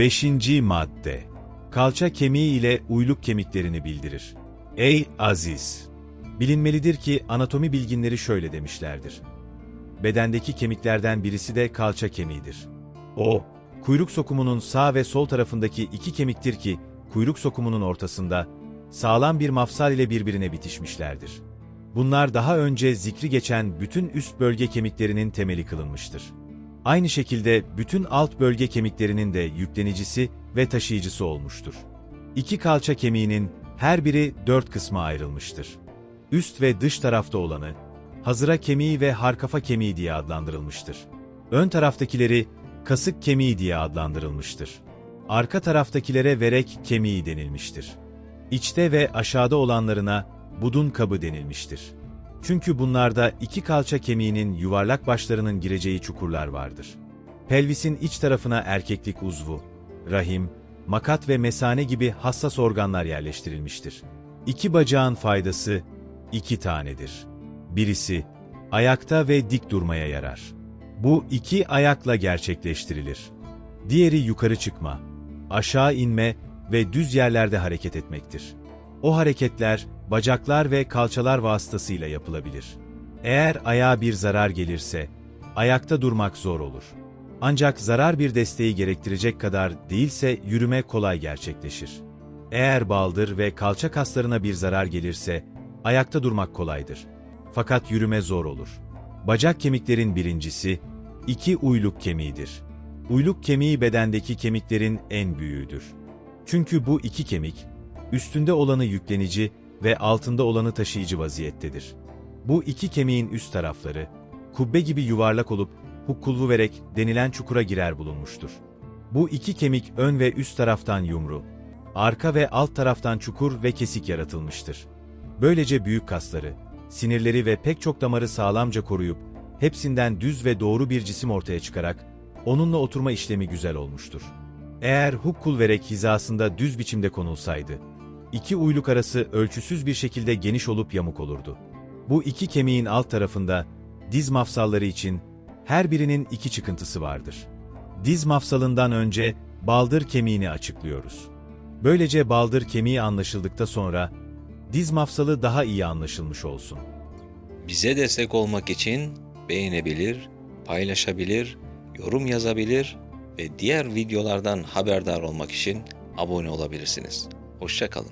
Beşinci madde. Kalça kemiği ile uyluk kemiklerini bildirir. Ey Aziz! Bilinmelidir ki anatomi bilginleri şöyle demişlerdir. Bedendeki kemiklerden birisi de kalça kemiğidir. O, kuyruk sokumunun sağ ve sol tarafındaki iki kemiktir ki, kuyruk sokumunun ortasında, sağlam bir mafsal ile birbirine bitişmişlerdir. Bunlar daha önce zikri geçen bütün üst bölge kemiklerinin temeli kılınmıştır. Aynı şekilde bütün alt bölge kemiklerinin de yüklenicisi ve taşıyıcısı olmuştur. İki kalça kemiğinin her biri dört kısma ayrılmıştır. Üst ve dış tarafta olanı, hazıra kemiği ve harkafa kemiği diye adlandırılmıştır. Ön taraftakileri kasık kemiği diye adlandırılmıştır. Arka taraftakilere verek kemiği denilmiştir. İçte ve aşağıda olanlarına budun kabı denilmiştir. Çünkü bunlarda iki kalça kemiğinin yuvarlak başlarının gireceği çukurlar vardır. Pelvisin iç tarafına erkeklik uzvu, rahim, makat ve mesane gibi hassas organlar yerleştirilmiştir. İki bacağın faydası iki tanedir. Birisi, ayakta ve dik durmaya yarar. Bu iki ayakla gerçekleştirilir. Diğeri yukarı çıkma, aşağı inme ve düz yerlerde hareket etmektir. O hareketler, bacaklar ve kalçalar vasıtasıyla yapılabilir. Eğer ayağa bir zarar gelirse, ayakta durmak zor olur. Ancak zarar bir desteği gerektirecek kadar değilse yürüme kolay gerçekleşir. Eğer baldır ve kalça kaslarına bir zarar gelirse, ayakta durmak kolaydır. Fakat yürüme zor olur. Bacak kemiklerin birincisi, iki uyluk kemiğidir. Uyluk kemiği bedendeki kemiklerin en büyüğüdür. Çünkü bu iki kemik, üstünde olanı yüklenici ve altında olanı taşıyıcı vaziyettedir. Bu iki kemiğin üst tarafları, kubbe gibi yuvarlak olup hukkullu verek denilen çukura girer bulunmuştur. Bu iki kemik ön ve üst taraftan yumru, arka ve alt taraftan çukur ve kesik yaratılmıştır. Böylece büyük kasları, sinirleri ve pek çok damarı sağlamca koruyup, hepsinden düz ve doğru bir cisim ortaya çıkarak, onunla oturma işlemi güzel olmuştur. Eğer hukkul verek hizasında düz biçimde konulsaydı, iki uyluk arası ölçüsüz bir şekilde geniş olup yamuk olurdu. Bu iki kemiğin alt tarafında, diz mafsalları için, her birinin iki çıkıntısı vardır. Diz mafsalından önce, baldır kemiğini açıklıyoruz. Böylece baldır kemiği anlaşıldıkta sonra, diz mafsalı daha iyi anlaşılmış olsun. Bize destek olmak için beğenebilir, paylaşabilir, yorum yazabilir ve diğer videolardan haberdar olmak için abone olabilirsiniz. Hoşçakalın.